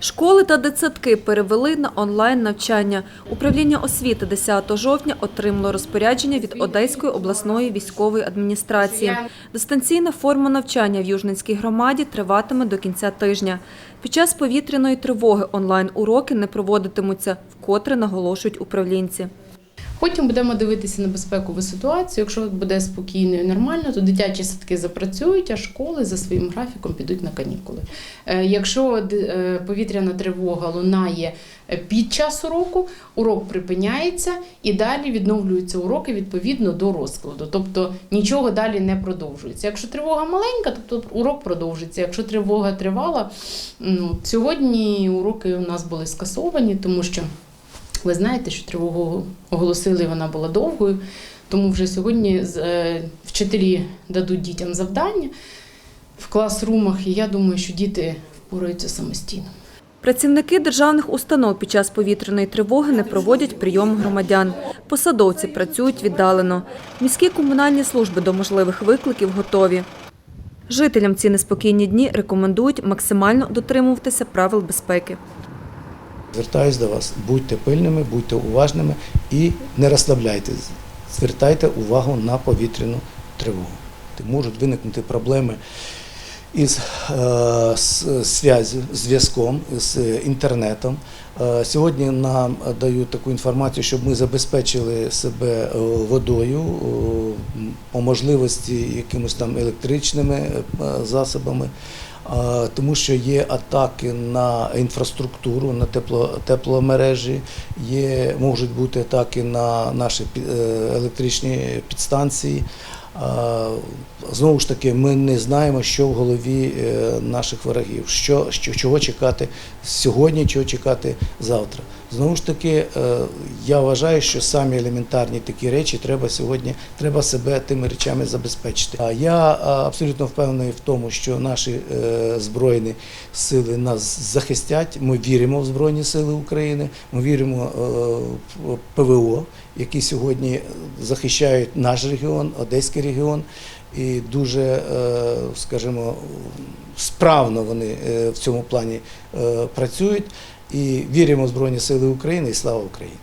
Школи та дитсадки перевели на онлайн навчання. Управління освіти 10 жовтня отримало розпорядження від Одеської обласної військової адміністрації. Дистанційна форма навчання в Южненській громаді триватиме до кінця тижня. Під час повітряної тривоги онлайн-уроки не проводитимуться, вкотре наголошують управлінці. Потім будемо дивитися на безпекову ситуацію. Якщо буде спокійно і нормально, то дитячі садки запрацюють, а школи за своїм графіком підуть на канікули. Е, Якщо е, повітряна тривога лунає е, під час уроку, урок припиняється і далі відновлюються уроки відповідно до розкладу. Тобто нічого далі не продовжується. Якщо тривога маленька, тобто урок продовжиться. Якщо тривога тривала, ну, сьогодні уроки у нас були скасовані, тому що. Ви знаєте, що тривогу оголосили, вона була довгою, тому вже сьогодні е, вчителі дадуть дітям завдання в класрумах, і я думаю, що діти впораються самостійно. Працівники державних установ під час повітряної тривоги не проводять прийом громадян. Посадовці працюють віддалено. Міські комунальні служби до можливих викликів готові. Жителям ці неспокійні дні рекомендують максимально дотримуватися правил безпеки. Звертаюсь до вас, будьте пильними, будьте уважними і не розслабляйтесь. Звертайте увагу на повітряну тривогу. Можуть виникнути проблеми із е, з зв'язком, з інтернетом. Е, сьогодні нам дають таку інформацію, щоб ми забезпечили себе е, водою, е, по можливості якимось там електричними е, засобами. Тому що є атаки на інфраструктуру, на тепло, тепломережі, є, можуть бути атаки на наші е, електричні підстанції. Знову ж таки, ми не знаємо, що в голові е, наших ворогів, що, що, чого чекати сьогодні, чого чекати завтра. Знову ж таки, е, я вважаю, що самі елементарні такі речі треба сьогодні, треба себе тими речами забезпечити. А я абсолютно впевнений в тому, що наші е, збройні сили нас захистять. Ми віримо в Збройні Сили України, ми віримо е, в ПВО, які сьогодні захищають наш регіон, Одеський регіон. І дуже, е, скажімо, справно вони е, в цьому плані е, працюють. І віримо в Збройні Сили України і слава Україні!